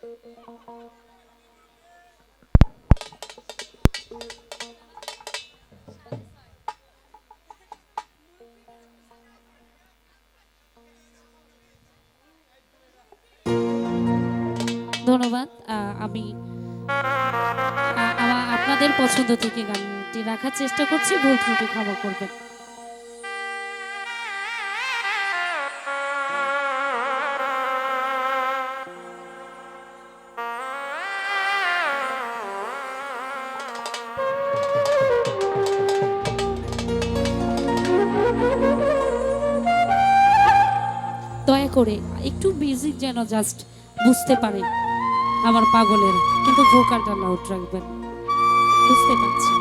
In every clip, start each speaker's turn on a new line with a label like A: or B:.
A: ধন্যবাদ। আমি আপনাদের পছন্দ থেকে গানটি রাখার চেষ্টা করছি। ভুল ত্রুটি ক্ষমা করবেন। একটু মিউজিক যেন জাস্ট বুঝতে পারে আমার পাগলের। কিন্তু ভোকালটা লাউড রাখবেন। বুঝতে পারছি।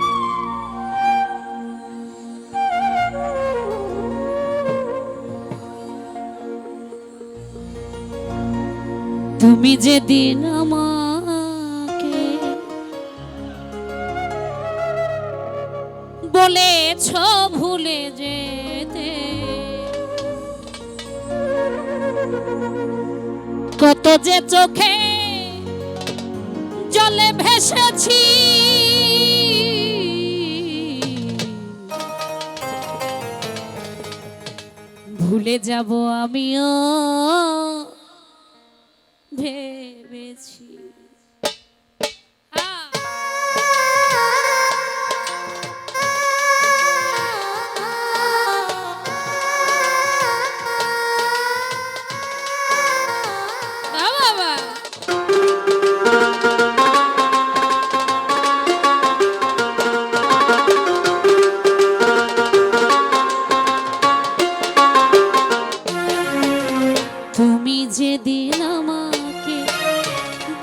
A: তুমি যেদিন কত যে চোখে জলে ভেসেছি। ভুলে যাব আমিও। ভেবেছি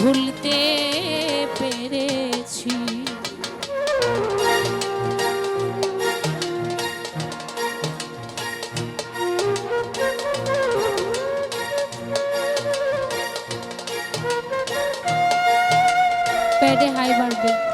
A: ভুলতে পেরেছি। প্যাডে হাই বাড়বে।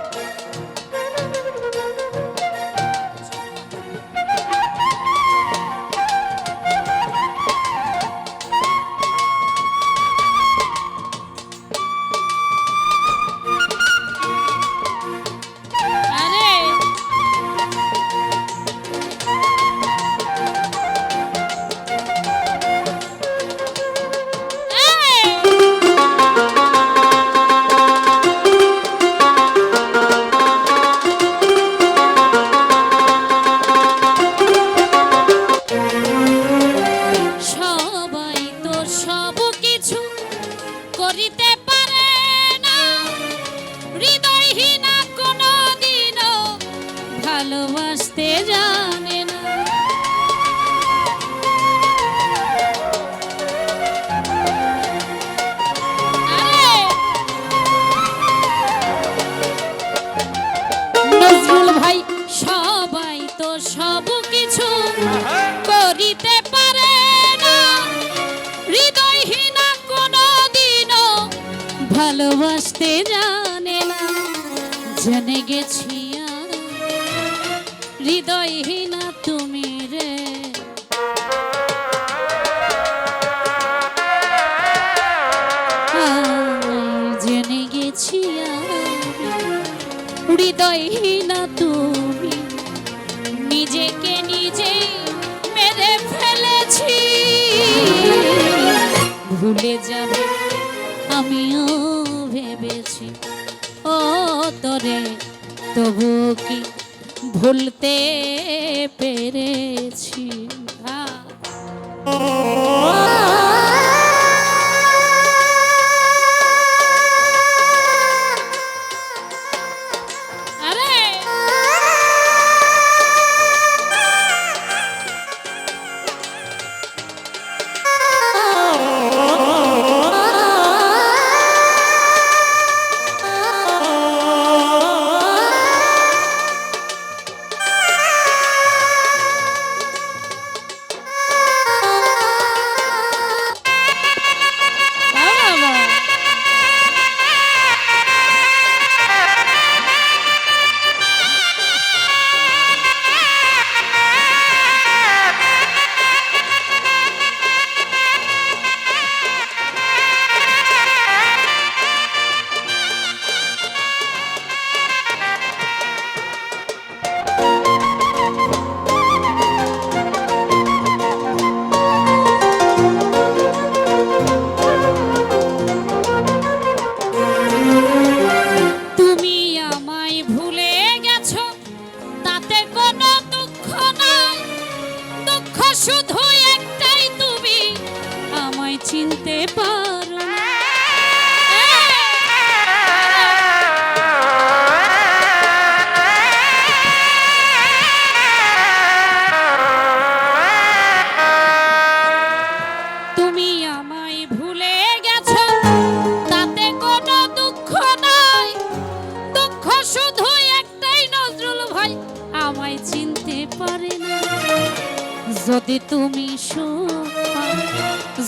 A: সব কিছু করিতে পারে না। হৃদয়হীনা কোনো দিনও ভালোবাসতে জানে না। জেনে গেছি হৃদয়হীনা তুমি রে। জেনে গেছি হৃদয়হীনা তুমি ভুলে যাবে আমিও ভেবেছি। ও তরে তবু কি ভুলতে পেরেছি? আ-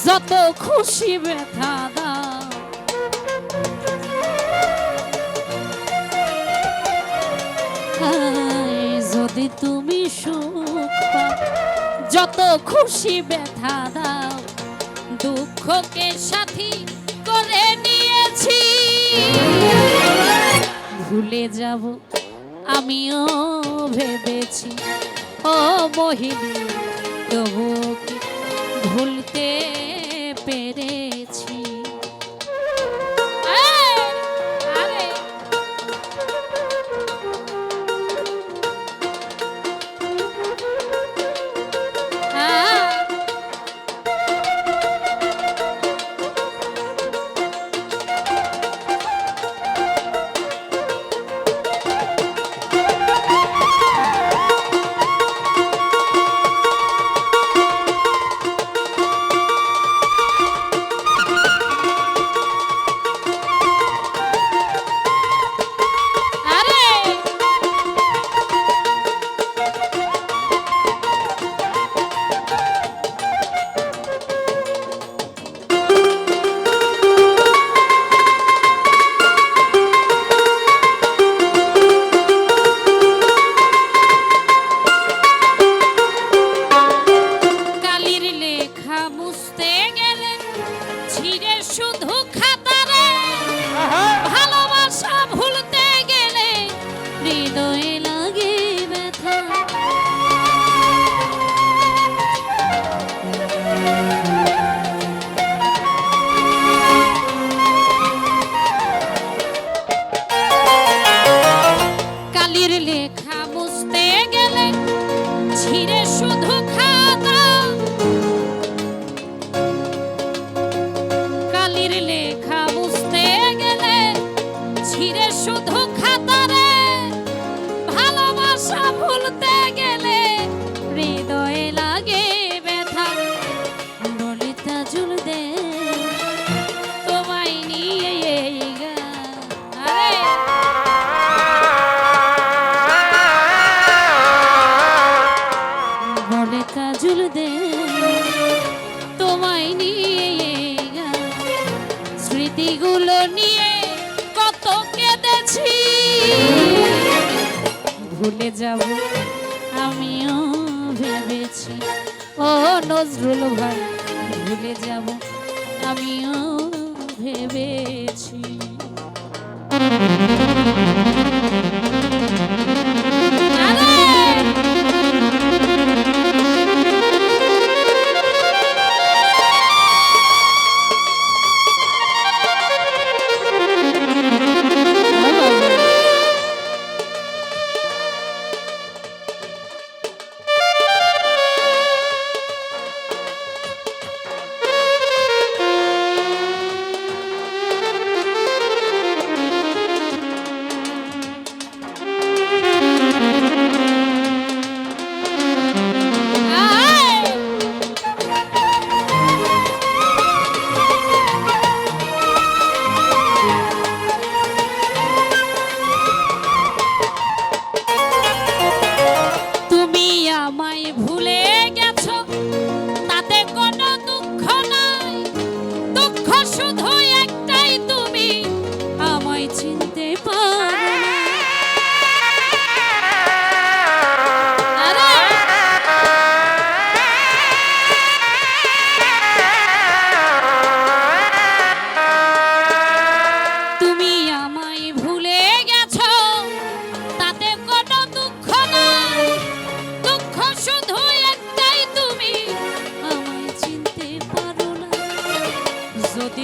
A: যত খুশি ব্যথা দাও। যদি তুমি সুখ যত খুশি ব্যথা দাও, দুঃখকে সাথী করে নিয়েছি। ভুলে যাব, আমিও ভেবেছি, ও মোহিনী তবু কি ভুলে যাব। আমিও ভেবেছি ও নজরুল ভাই ভুলে যাব। আমিও ভেবেছি।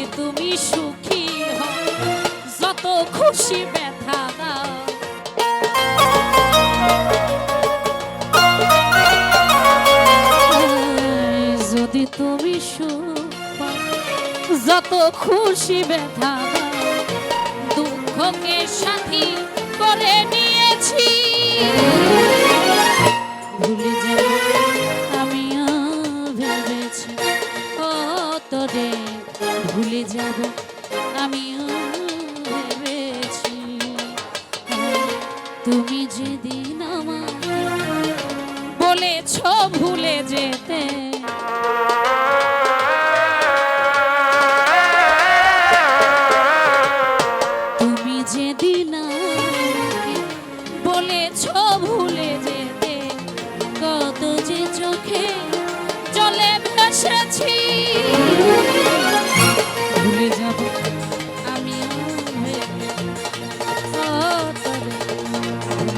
A: যদি তুমি সুখী হও, যত খুশি ব্যথা দাও। যদি তুমি সুখ যত খুশি ব্যথা দাও, দুঃখকে সাথী করে নিয়েছি।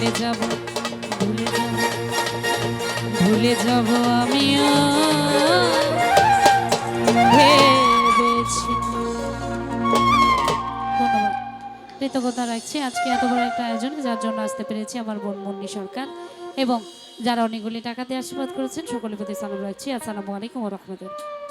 A: ভুলে যাব ভুলে যাব ভুলে যাব আমিও। কৃতজ্ঞতা রাখছি আজকে এত বড় একটা আয়োজন, যার জন্য আসতে পেরেছি আমার বোন মুন্নি সরকার। এবং যারা অনেকগুলি টাকা দিয়ে আশীর্বাদ করেছেন, সকলের প্রতি সালাম রাখছি। আসসালামু আলাইকুম রহমতুল্লাহ।